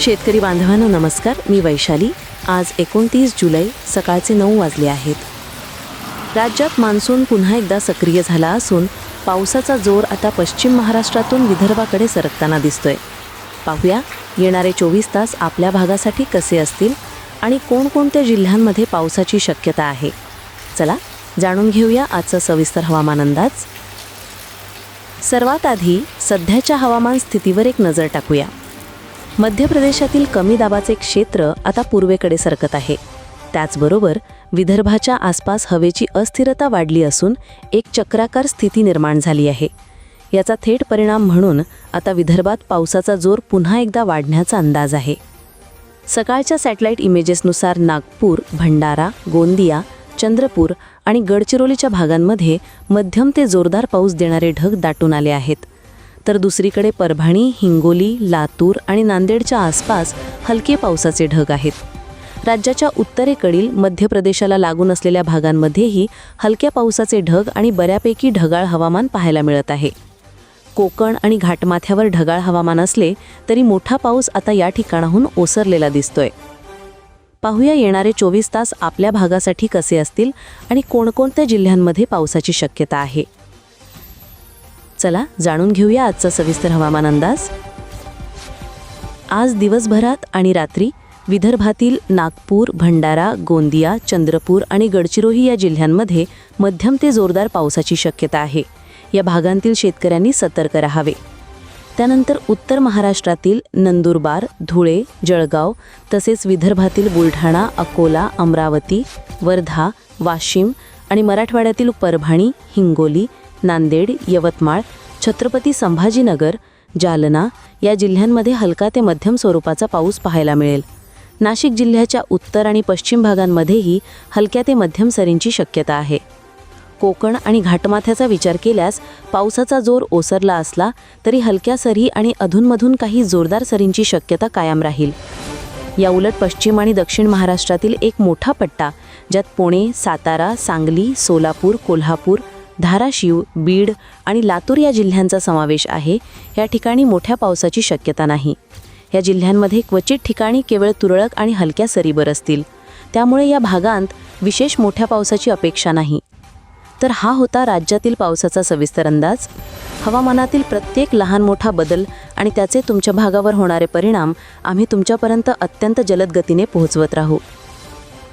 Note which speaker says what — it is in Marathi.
Speaker 1: शेतकरी बांधवांनो नमस्कार. मी वैशाली. आज एकोणतीस जुलै सकाळचे नऊ वाजले आहेत. राज्यात मान्सून पुन्हा एकदा सक्रिय झाला असून पावसाचा जोर आता पश्चिम महाराष्ट्रातून विदर्भाकडे सरकताना दिसतोय. पाहूया येणारे चोवीस तास आपल्या भागासाठी कसे असतील आणि कोणकोणत्या जिल्ह्यांमध्ये पावसाची शक्यता आहे. चला जाणून घेऊया आजचा सविस्तर हवामान अंदाज. सर्वात आधी सध्याच्या हवामान स्थितीवर एक नजर टाकूया. मध्य प्रदेशातील कमी दाबाचे क्षेत्र आता पूर्वेकडे सरकत आहे. त्याचबरोबर विदर्भाच्या आसपास हवेची अस्थिरता वाढली असून एक चक्राकार स्थिती निर्माण झाली आहे. याचा थेट परिणाम म्हणून आता विदर्भात पावसाचा जोर पुन्हा एकदा वाढण्याचा अंदाज आहे. सकाळच्या सॅटेलाईट इमेजेसनुसार नागपूर भंडारा गोंदिया चंद्रपूर आणि गडचिरोलीच्या भागांमध्ये मध्यम ते जोरदार पाऊस देणारे ढग दाटून आले आहेत. तर दुसरीकडे परभणी हिंगोली लातूर आणि नांदेडच्या आसपास हलके पावसाचे ढग आहेत. राज्याच्या उत्तरेकडील मध्य प्रदेशाला लागून असलेल्या भागांमध्येही हलक्या पावसाचे ढग आणि बऱ्यापैकी ढगाळ हवामान पाहायला मिळत आहे. कोकण आणि घाटमाथ्यावर ढगाळ हवामान असले तरी मोठा पाऊस आता या ठिकाणाहून ओसरलेला दिसतोय. पाहूया येणारे चोवीस तास आपल्या भागासाठी कसे असतील आणि कोणकोणत्या जिल्ह्यांमध्ये पावसाची शक्यता आहे. चला जाणून घेऊया आजचा सविस्तर हवामान अंदाज. आज दिवसभरात आणि रात्री विदर्भातील नागपूर भंडारा गोंदिया चंद्रपूर आणि गडचिरोली या जिल्ह्यांमध्ये मध्यम ते जोरदार पावसाची शक्यता आहे. या भागांतील शेतकऱ्यांनी सतर्क राहावे. त्यानंतर उत्तर महाराष्ट्रातील नंदुरबार धुळे जळगाव तसेच विदर्भातील बुलढाणा अकोला अमरावती वर्धा वाशिम आणि मराठवाड्यातील परभणी हिंगोली नांदेड यवतमाळ छत्रपती संभाजीनगर जालना या जिल्ह्यांमध्ये हलका ते मध्यम स्वरूपाचा पाऊस पाहायला मिळेल. नाशिक जिल्ह्याच्या उत्तर आणि पश्चिम भागांमध्येही हलक्या ते मध्यम सरींची शक्यता आहे. कोकण आणि घाटमाथ्याचा विचार केल्यास पावसाचा जोर ओसरला असला तरी हलक्या सरी आणि अधूनमधून काही जोरदार सरींची शक्यता कायम राहील. या उलट पश्चिम आणि दक्षिण महाराष्ट्रातील एक मोठा पट्टा ज्यात पुणे सातारा सांगली सोलापूर कोल्हापूर धाराशिव बीड आणि लातूर या जिल्ह्यांचा समावेश आहे. या ठिकाणी मोठ्या पावसाची शक्यता नाही. या जिल्ह्यांमध्ये क्वचित ठिकाणी केवळ तुरळक आणि हलक्या सरी बरसतील त्यामुळे या भागांत विशेष मोठ्या पावसाची अपेक्षा नाही. तर हा होता राज्यातील पावसाचा सविस्तर अंदाज. हवामानातील प्रत्येक लहान मोठा बदल आणि त्याचे तुमच्या भागावर होणारे परिणाम आम्ही तुमच्यापर्यंत अत्यंत जलद गतीने पोहोचवत राहू.